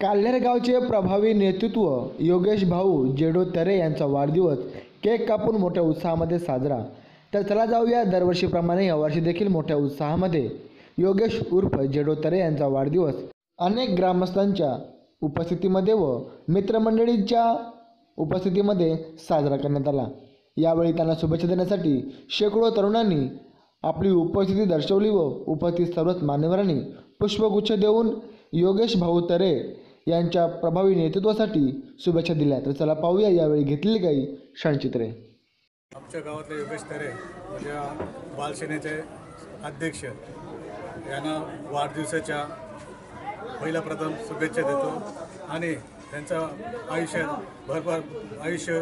काल्हेर गावचे प्रभावी नेतृत्व योगेश भाऊ जेडो तरे यांचा वाढदिवस केक कापून मोठ्या उत्साहामध्ये साजरा. तर चला जाऊया दरवर्षीप्रमाणे यावर्षी देखील मोठ्या उत्साहामध्ये. योगेश उर्फ जेडो तरे यांचा वाढदिवस. अनेक ग्रामस्थांच्या उपस्थितीमध्ये व मित्रमंडळींच्या उपस्थितीमध्ये साजरा करण्यात आला. यावेळी त्यांना शुभेच्छा देण्यासाठी शेकडो तरुणांनी आपली उपस्थिती दर्शवली व उपस्थित सर्वच मान्यवरांनी पुष्पगुच्छ देऊन योगेश भाऊ तरे यांच्या प्रभावी नेतृत्वासाठी शुभेच्छा दिल्या तर चला पाहूया यावेळी घेतलेली काही क्षणचित्रे आमच्या गावातले योगेश तरे माझ्या बालसेनेचे अध्यक्ष यांना वाढदिवसाच्या पहिल्या प्रथम शुभेच्छा देतो आणि त्यांचं आयुष्य भरभर आयुष्य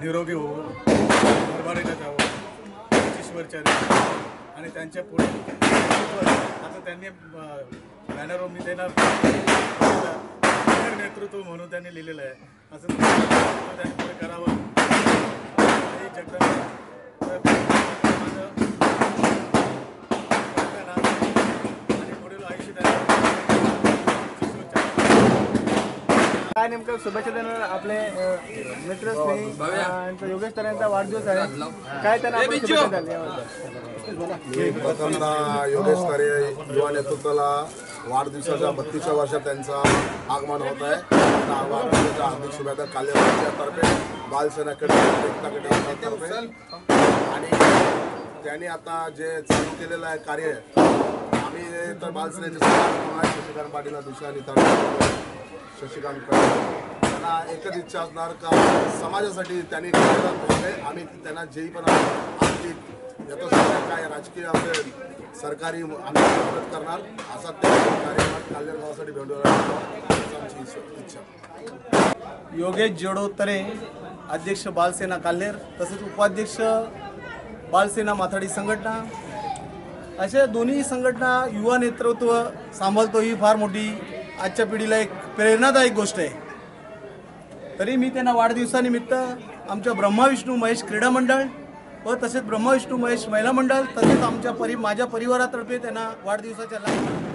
निरोगी होऊन भरभराटीला जावं ईश्वरच्या आणि त्यांच्या पुढे आता त्यांनी बॅनरवर मी देणार नेतृत्व म्हणून त्यांनी लिहिलेलं आहे. असं त्यांनी पुढे करावं. आणि पुढील आयुष्य काय नेमकं शुभेच्छा देणार आपले मित्र स्नेही योगेश यांचा वाढदिवस आहे. काय त्यांना आपण शुभेच्छा द्याल याबद्दल? प्रथमतः योगेश तरे युवा नेतृत्वाला वाढदिवसाच्या बत्तीसव्या वर्षात त्यांचा आगमन होत आहे. त्या वाढदिवसाच्या हार्दिक शुभेच्छा काल्यातर्फे बालसेनाकडे एकताकडे आणि त्यांनी आता जे चालू केलेलं आहे कार्य आम्ही तर बालसेनेचे शशिकांत पाटील दुसऱ्या नेता शशिकांत पाटील त्यांना एकच इच्छा असणार का समाजासाठी त्यांनी कार्यरत आम्ही त्यांना जेही पण आमची काय राजकीय असेल सरकारी आम्ही मदत करणार. असा त्या कार्यक्रमात गावासाठी इच्छा योगेश जोडोतरे अध्यक्ष बालसेना काल्हेर तसेच उपाध्यक्ष बालसेना माथाडी संघटना अशा दोन्ही संघटना युवा नेतृत्व सांभाळतो ही फार मोठी आजच्या पिढीला एक प्रेरणादायक गोष्ट आहे. तरी मी त्यांना वाढदिवसानिमित्त आमच्या ब्रह्मा विष्णू महेश क्रीडा मंडळ व तसेच ब्रह्मविष्णू महेश महिला मंडळ तसेच आमच्या परि माझ्या परिवारातर्फे त्यांना वाढदिवसाच्या लाख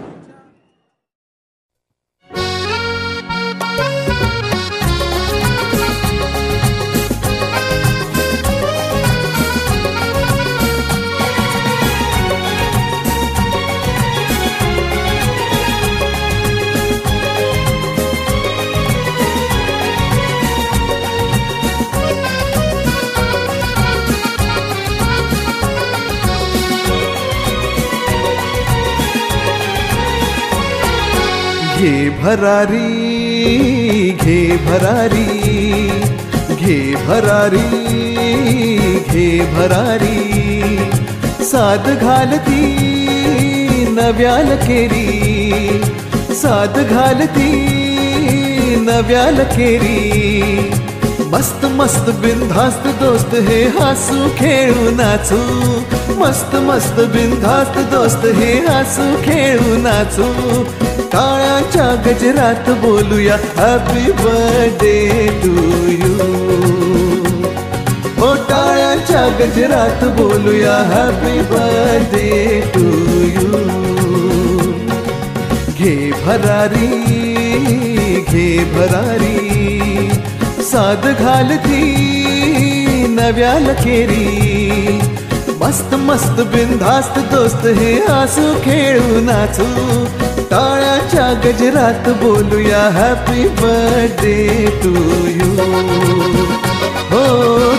भरारी घे भरारी घे भरारी घे भरारी. साध घालती नव्याल केरी साध घालती नव्याल केरी. मस्त मस्त बिनधास्त दोस्त हे हसू खेळू नाचू. मस्त मस्त बिनधास्त दोस्त हे हसू खेळू नाचू. काळाच्या गजरात बोलूया हॅपी बर्थडे टू यू हो टाळ्याच्या गजरात बोलूया हॅपी बर्थडे टू यू घे भरारी घे भरारी. साध घालती नव्या लखेरी मस्त मस्त बिनधास्त दोस्त हे आसू खेळू नाचू. टाळ्याच्या गजरात बोलूया हॅपी बर्थडे टू यू हो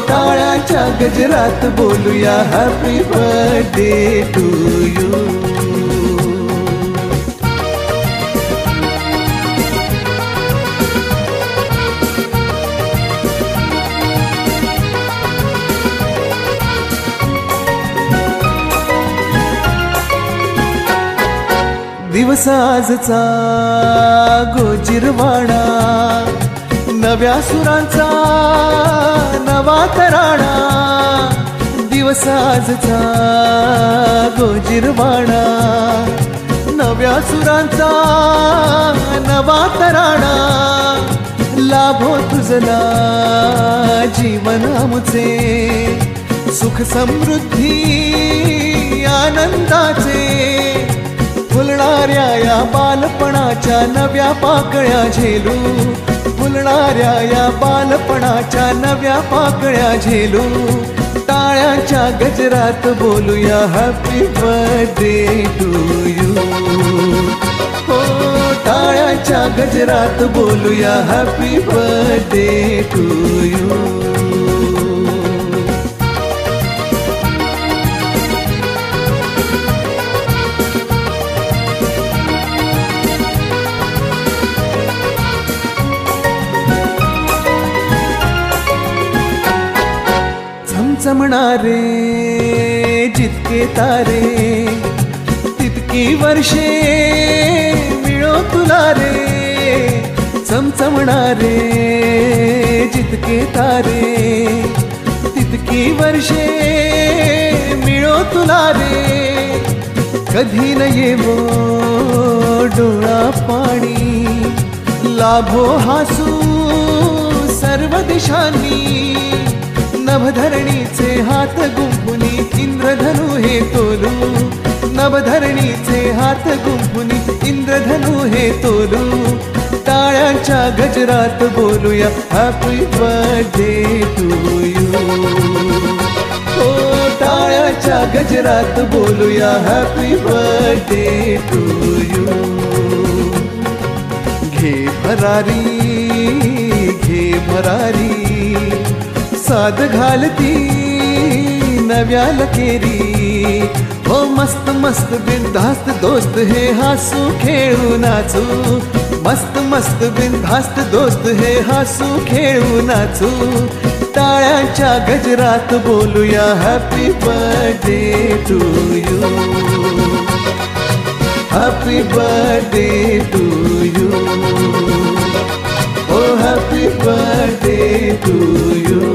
टाळ्याच्या गजरात बोलूया हॅपी बर्थडे टू यू दिवस आजचा गोजिरवाणा नव्या सुरांचा नवा तराणा दिवस आजचा गोजिरवाणा नव्या सुरांचा नवा तराणा लाभो तुझला जीवन आमचे सुख समृद्धी आनंदाचे फुलणाऱ्या या बालपणाच्या नव्या पाकळ्या झेलू. फुलणाऱ्या या बालपणाच्या नव्या पाकळ्या झेलू. टाळ्याच्या गजरात बोलूया हॅपी बर्थडे टू यू हो टाळ्याच्या गजरात बोलूया हॅपी बर्थडे टू यू चमचमणारे जितके तारे तितकी वर्षे मिळो तुला रे चमचमणारे जितके तारे तितकी वर्षे मिळो तुला रे कधी न येवो डोळा पाणी लाभो हासू सर्व दिशांनी नभधरणीचे हात गुंफुनी, इंद्रधनु हे तोलू. नभधरणीचे हात गुंफुनी, इंद्रधनु हे तोलू. टाळ्यांच्या गजरात बोलूया हॅपी बर्थडे टू यू हो, टाळ्याच्या गजरात बोलूया हॅपी बर्थडे टू यू घे भरारी घे भरारी साध घालती नव्या लकेरी. हो मस्त मस्त बिनधास्त दोस्त हे हसू खेळू नाचू. मस्त मस्त बिनधास्त दोस्त हे हसू खेळू नाचू. टाळ्यांच्या गजरात बोलूया happy birthday to you happy birthday to you oh happy birthday to you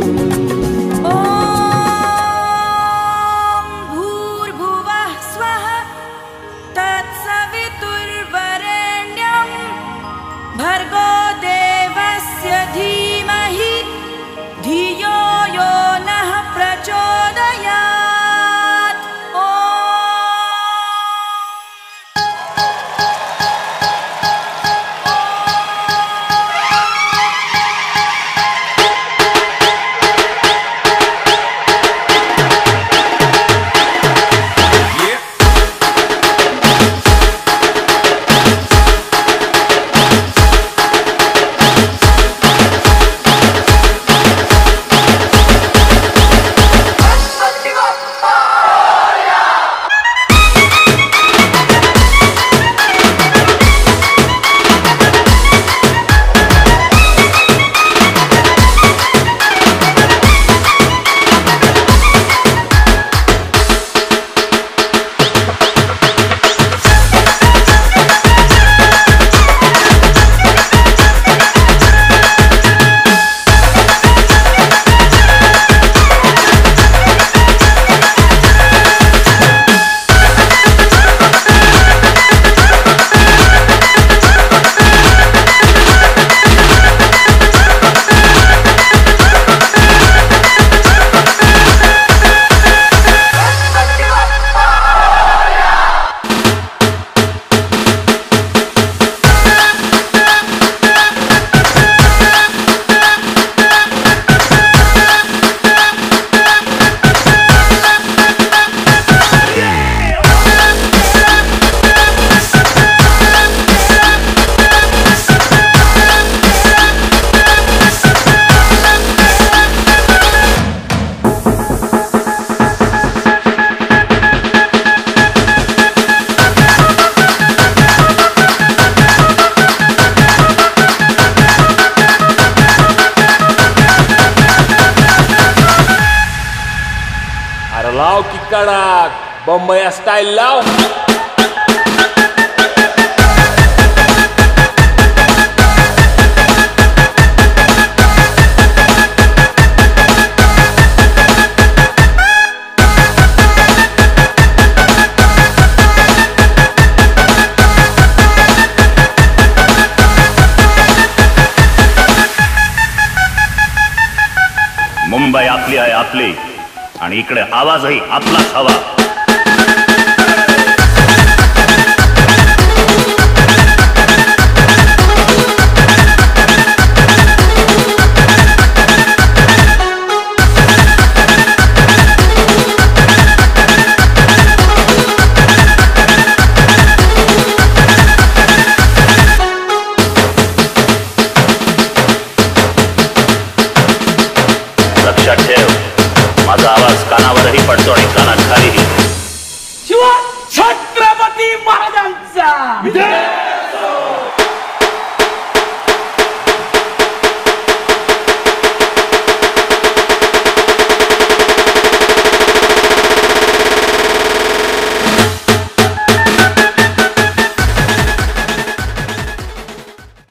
Bambai Mumbai आपली आहे आपली. आणि इकडे आवाजही आपलाच हवा. 믿어라! 믿어라! 네!